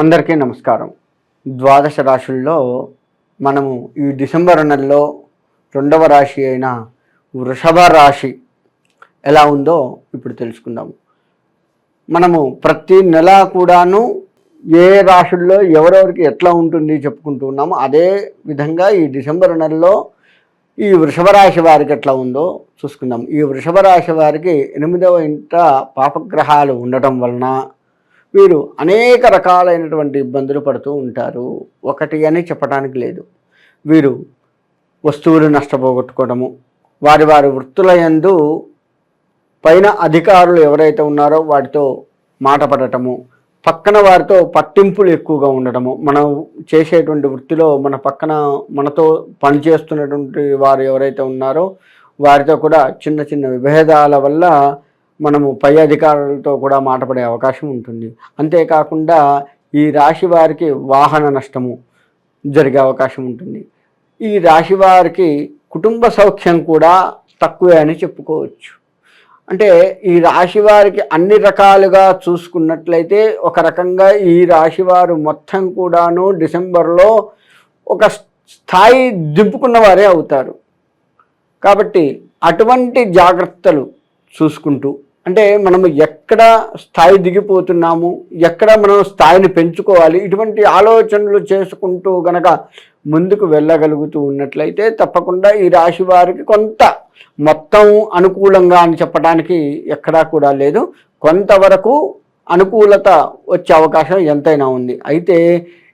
అందరికీ నమస్కారం. ద్వాదశ రాశుల్లో మనము ఈ డిసెంబర్ నెలలో రెండవ రాశి అయిన వృషభ రాశి ఎలా ఉందో ఇప్పుడు తెలుసుకుందాము. మనము ప్రతి నెల కూడాను ఏ రాశుల్లో ఎవరెవరికి ఎట్లా ఉంటుంది చెప్పుకుంటూ ఉన్నాము అదే విధంగా ఈ డిసెంబర్ నెలలో ఈ వృషభ రాశి వారికి ఎట్లా ఉందో చూసుకుందాం ఈ వృషభ రాశి వారికి ఎనిమిదవ ఇంట పాపగ్రహాలు ఉండటం వలన వీరు అనేక రకాలైనటువంటి ఇబ్బందులు పడుతూ ఉంటారు. ఒకటి అని చెప్పడానికి లేదు. వీరు వస్తువులు నష్టపోగొట్టుకోవడము వారి వారి వృత్తుల యందు పైన అధికారులు ఎవరైతే ఉన్నారో వాటితో మాట పడటము పక్కన వారితో పట్టింపులు ఎక్కువగా ఉండటము మనం చేసేటువంటి వృత్తిలో మన పక్కన మనతో పనిచేస్తున్నటువంటి వారు ఎవరైతే ఉన్నారో వారితో కూడా చిన్న చిన్న విభేదాల వల్ల మనము పై అధికారులతో కూడా మాటపడే అవకాశం ఉంటుంది. అంతేకాకుండా ఈ రాశి వారికి వాహన నష్టము జరిగే అవకాశం ఉంటుంది. ఈ రాశి వారికి కుటుంబ సౌఖ్యం కూడా తక్కువే అని చెప్పుకోవచ్చు. అంటే ఈ రాశి వారికి అన్ని రకాలుగా చూసుకున్నట్లయితే ఒక రకంగా ఈ రాశి వారు మొత్తం కూడాను డిసెంబర్లో ఒక స్థాయి దింపుకున్న వారే అవుతారు. కాబట్టి అటువంటి జాగ్రత్తలు చూసుకుంటూ అంటే మనము ఎక్కడ స్థాయి దిగిపోతున్నాము ఎక్కడ మనం స్థాయిని పెంచుకోవాలి ఇటువంటి ఆలోచనలు చేసుకుంటూ గనక ముందుకు వెళ్ళగలుగుతూ ఉన్నట్లయితే తప్పకుండా ఈ రాశి వారికి కొంత మొత్తం అనుకూలంగా అని చెప్పడానికి ఎక్కడా కూడా లేదు. కొంతవరకు అనుకూలత వచ్చే అవకాశం ఎంతైనా ఉంది. అయితే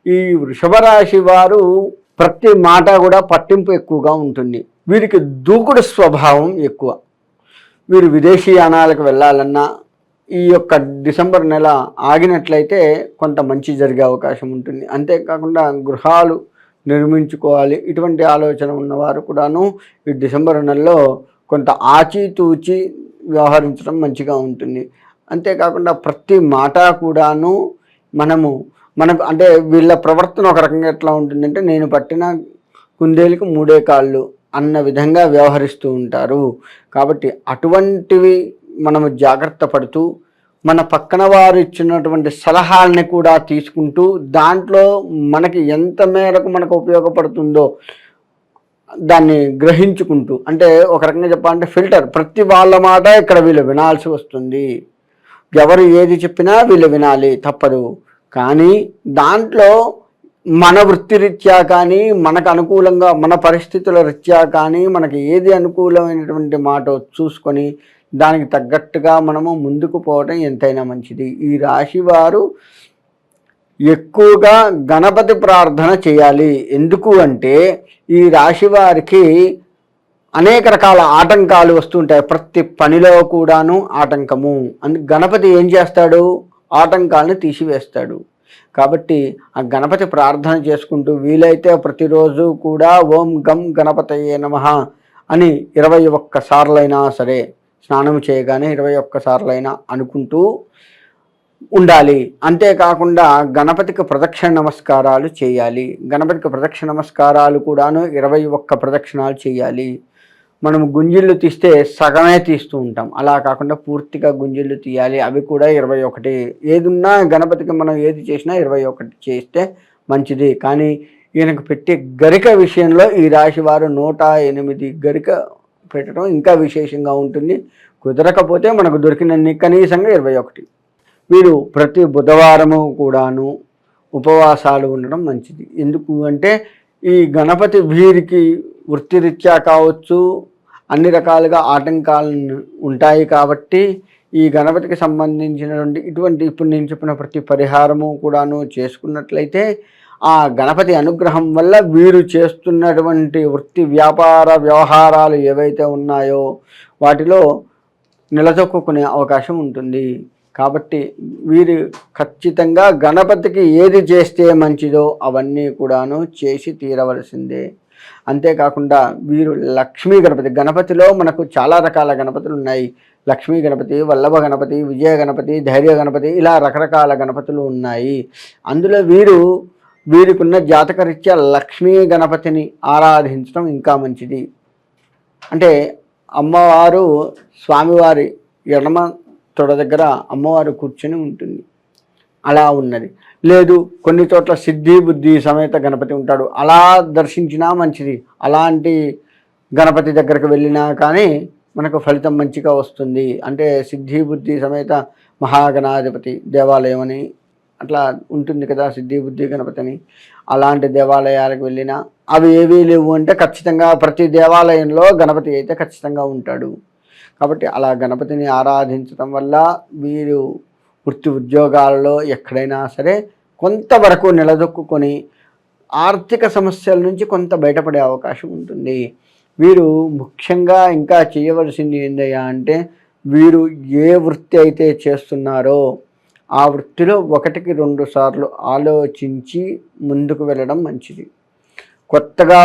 ఈ వృషభ రాశి వారు ప్రతి మాట కూడా పట్టింపు ఎక్కువగా ఉంటుంది. వీరికి దూకుడు స్వభావం ఎక్కువ. వీరు విదేశీయానాలకు వెళ్ళాలన్నా ఈ యొక్క డిసెంబర్ నెల ఆగినట్లయితే కొంత మంచి జరిగే అవకాశం ఉంటుంది. అంతేకాకుండా గృహాలు నిర్మించుకోవాలి. ఇటువంటి ఆలోచన ఉన్నవారు కూడాను ఈ డిసెంబర్ నెలలో కొంత ఆచితూచి వ్యవహరించడం మంచిగా ఉంటుంది. అంతేకాకుండా ప్రతి మాట కూడాను మనము మనకు అంటే వీళ్ళ ప్రవర్తన ఒక రకంగా ఎట్లా ఉంటుందంటే నేను పట్టిన కుందేలకు మూడే కాళ్ళు అన్న విధంగా వ్యవహరిస్తూ ఉంటారు. కాబట్టి అటువంటివి మనము జాగ్రత్త పడుతూ మన పక్కన వారు ఇచ్చినటువంటి సలహాలని కూడా తీసుకుంటూ దాంట్లో మనకి ఎంత మేరకు మనకు ఉపయోగపడుతుందో దాన్ని గ్రహించుకుంటూ అంటే ఒక రకంగా చెప్పాలంటే ఫిల్టర్ ప్రతి వాళ్ళ మాట ఇక్కడ వీళ్ళు వినాల్సి వస్తుంది. ఎవరు ఏది చెప్పినా వీళ్ళు వినాలి తప్పదు. కానీ దాంట్లో మన వృత్తిరీత్యా కానీ మనకు అనుకూలంగా మన పరిస్థితుల రీత్యా కానీ మనకి ఏది అనుకూలమైనటువంటి మాట చూసుకొని దానికి తగ్గట్టుగా మనము ముందుకు పోవడం ఎంతైనా మంచిది. ఈ రాశి వారు ఎక్కువగా గణపతి ప్రార్థన చేయాలి. ఎందుకు అంటే ఈ రాశి వారికి అనేక రకాల ఆటంకాలు వస్తుంటాయి. ప్రతి పనిలో కూడాను ఆటంకము. అందు గణపతి ఏం చేస్తాడు? ఆటంకాలను తీసివేస్తాడు. కాబట్టి ఆ గణపతి ప్రార్థన చేసుకుంటూ వీలైతే ప్రతిరోజు కూడా ఓం గం గణపతయే నమ అని ఇరవై ఒక్క సార్లైనా సరే స్నానం చేయగానే ఇరవై ఒక్క సార్లైనా అనుకుంటూ ఉండాలి. అంతేకాకుండా గణపతికి ప్రదక్షిణ నమస్కారాలు చేయాలి. గణపతికి ప్రదక్షిణ నమస్కారాలు కూడాను ఇరవై ఒక్క ప్రదక్షిణాలు చేయాలి. మనం గుంజిళ్ళు తీస్తే సగమే తీస్తూ ఉంటాం. అలా కాకుండా పూర్తిగా గుంజిళ్ళు తీయాలి. అవి కూడా ఇరవై ఒకటి. ఏదున్నా గణపతికి మనం ఏది చేసినా ఇరవై ఒకటి చేస్తే మంచిది. కానీ ఈయనకు పెట్టే గరిక విషయంలో ఈ రాశి వారు నూట ఎనిమిది గరిక పెట్టడం ఇంకా విశేషంగా ఉంటుంది. కుదరకపోతే మనకు దొరికినన్ని కనీసంగా ఇరవై ఒకటి. వీరు ప్రతి బుధవారము కూడాను ఉపవాసాలు ఉండడం మంచిది. ఎందుకు అంటే ఈ గణపతి వీరికి వృత్తిరీత్యా కావచ్చు అన్ని రకాలుగా ఆటంకాలు ఉంటాయి కాబట్టి ఈ గణపతికి సంబంధించినటువంటి ఇటువంటి ఇప్పుడు నేను చెప్పిన ప్రతి పరిహారము కూడాను చేసుకున్నట్లయితే ఆ గణపతి అనుగ్రహం వల్ల వీరు చేస్తున్నటువంటి వృత్తి వ్యాపార వ్యవహారాలు ఏవైతే ఉన్నాయో వాటిలో నిలదొక్కునే అవకాశం ఉంటుంది. కాబట్టి వీరు ఖచ్చితంగా గణపతికి ఏది చేస్తే మంచిదో అవన్నీ కూడాను చేసి తీరవలసిందే. అంతేకాకుండా వీరు లక్ష్మీ గణపతి. గణపతిలో మనకు చాలా రకాల గణపతులు ఉన్నాయి. లక్ష్మీ గణపతి వల్లభ గణపతి విజయ గణపతి ధైర్య గణపతి ఇలా రకరకాల గణపతులు ఉన్నాయి. అందులో వీరు వీరికున్న జాతకరీత్యా లక్ష్మీ గణపతిని ఆరాధించడం ఇంకా మంచిది. అంటే అమ్మవారు స్వామివారి ఎడమ తొడ దగ్గర అమ్మవారు కూర్చొని ఉంటుంది. అలా ఉన్నది. లేదు కొన్ని చోట్ల సిద్ధి బుద్ధి సమేత గణపతి ఉంటాడు. అలా దర్శించినా మంచిది. అలాంటి గణపతి దగ్గరకు వెళ్ళినా కానీ మనకు ఫలితం మంచిగా వస్తుంది. అంటే సిద్ధి బుద్ధి సమేత మహాగణాధిపతి దేవాలయం అని అట్లా ఉంటుంది కదా సిద్ధి బుద్ధి గణపతి అని. అలాంటి దేవాలయాలకు వెళ్ళినా అవి ఏవీ లేవు అంటే ఖచ్చితంగా ప్రతి దేవాలయంలో గణపతి అయితే ఖచ్చితంగా ఉంటాడు. కాబట్టి అలా గణపతిని ఆరాధించడం వల్ల వీరు వృత్తి ఉద్యోగాలలో ఎక్కడైనా సరే కొంతవరకు నిలదొక్కుని ఆర్థిక సమస్యల నుంచి కొంత బయటపడే అవకాశం ఉంటుంది. వీరు ముఖ్యంగా ఇంకా చేయవలసింది ఏందయ్యా అంటే వీరు ఏ వృత్తి అయితే చేస్తున్నారో ఆ వృత్తిలో ఒకటికి రెండు సార్లు ఆలోచించి ముందుకు వెళ్ళడం మంచిది. కొత్తగా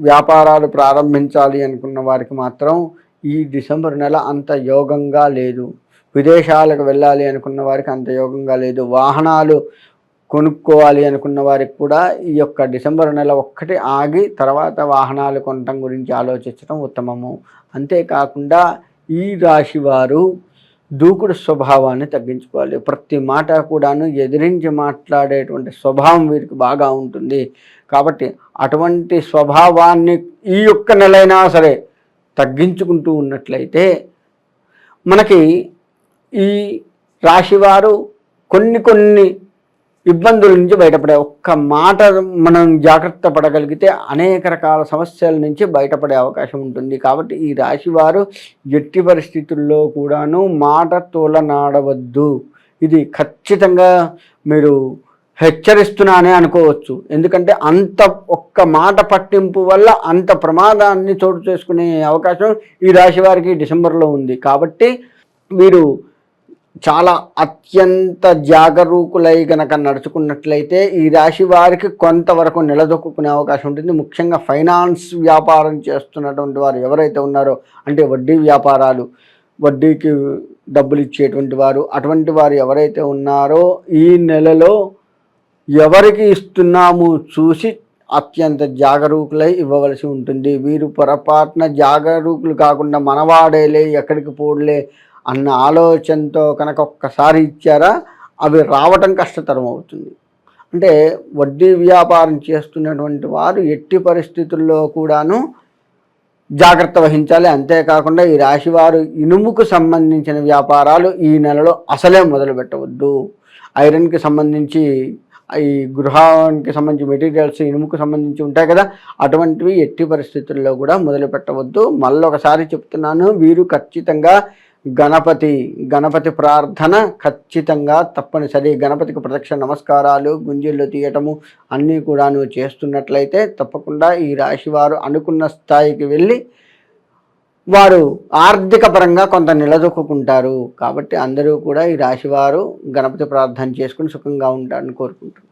వ్యాపారాలు ప్రారంభించాలి అనుకున్న వారికి మాత్రం ఈ డిసెంబర్ నెల అంత యోగంగా లేదు. విదేశాలకు వెళ్ళాలి అనుకున్న వారికి అంత యోగంగా లేదు. వాహనాలు కొనుక్కోవాలి అనుకున్న వారికి కూడా ఈ యొక్క డిసెంబర్ నెల ఒక్కటి ఆగి తర్వాత వాహనాలు కొనటం గురించి ఆలోచించడం ఉత్తమము. అంతేకాకుండా ఈ రాశి వారు దూకుడు స్వభావాన్ని తగ్గించుకోవాలి. ప్రతి మాట కూడాను ఎదిరించి మాట్లాడేటువంటి స్వభావం వీరికి బాగా ఉంటుంది. కాబట్టి అటువంటి స్వభావాన్ని ఈ యొక్క నెలైనా సరే తగ్గించుకుంటూ ఉన్నట్లయితే మనకి ఈ రాశివారు కొన్ని కొన్ని ఇబ్బందుల నుంచి బయటపడే ఒక్క మాట మనం జాగ్రత్త పడగలిగితే అనేక రకాల సమస్యల నుంచి బయటపడే అవకాశం ఉంటుంది. కాబట్టి ఈ రాశి వారు ఎట్టి పరిస్థితుల్లో కూడాను మాట తోలనాడవద్దు. ఇది ఖచ్చితంగా మీరు హెచ్చరిస్తున్నానే అనుకోవచ్చు. ఎందుకంటే అంత ఒక్క మాట పట్టింపు వల్ల అంత ప్రమాదాన్ని చోటు చేసుకునే అవకాశం ఈ రాశి వారికి డిసెంబర్లో ఉంది. కాబట్టి మీరు చాలా అత్యంత జాగరూకులై గనక నడుచుకున్నట్లయితే ఈ రాశి వారికి కొంతవరకు నిలదొక్కునే అవకాశం ఉంటుంది. ముఖ్యంగా ఫైనాన్స్ వ్యాపారం చేస్తున్నటువంటి వారు ఎవరైతే ఉన్నారో అంటే వడ్డీ వ్యాపారాలు వడ్డీకి డబ్బులు ఇచ్చేటువంటి వారు అటువంటి వారు ఎవరైతే ఉన్నారో ఈ నెలలో ఎవరికి ఇస్తున్నాము చూసి అత్యంత జాగరూకులై ఇవ్వవలసి ఉంటుంది. వీరు పొరపాటున జాగరూకులు కాకుండా మనవాడేలే ఎక్కడికి పోడలే అన్న ఆలోచనతో కనుక ఒక్కసారి ఇచ్చారా? అవి రావటం కష్టతరం అవుతుంది. అంటే వడ్డీ వ్యాపారం చేస్తున్నటువంటి వారు ఎట్టి పరిస్థితుల్లో కూడాను జాగ్రత్త వహించాలి. అంతేకాకుండా ఈ రాశివారు ఇనుముకు సంబంధించిన వ్యాపారాలు ఈ నెలలో అసలే మొదలు పెట్టవద్దు. ఐరన్కి సంబంధించి ఈ గృహానికి సంబంధించి మెటీరియల్స్ ఇనుముకు సంబంధించి ఉంటాయి కదా అటువంటివి ఎట్టి పరిస్థితుల్లో కూడా మొదలు పెట్టవద్దు. మళ్ళీ ఒకసారి చెప్తున్నాను వీరు ఖచ్చితంగా గణపతి గణపతి ప్రార్థన ఖచ్చితంగా తప్పనిసరి. గణపతికి ప్రత్యక్ష నమస్కారాలు గుంజీళ్ళు తీయటము అన్నీ కూడా నువ్వు చేస్తున్నట్లయితే తప్పకుండా ఈ రాశివారు అనుకున్న స్థాయికి వెళ్ళి వారు ఆర్థిక పరంగా కొంత నిలదొక్కుంటారు కాబట్టి అందరూ కూడా ఈ రాశివారు గణపతి ప్రార్థన చేసుకుని సుఖంగా ఉంటారని కోరుకుంటున్నారు.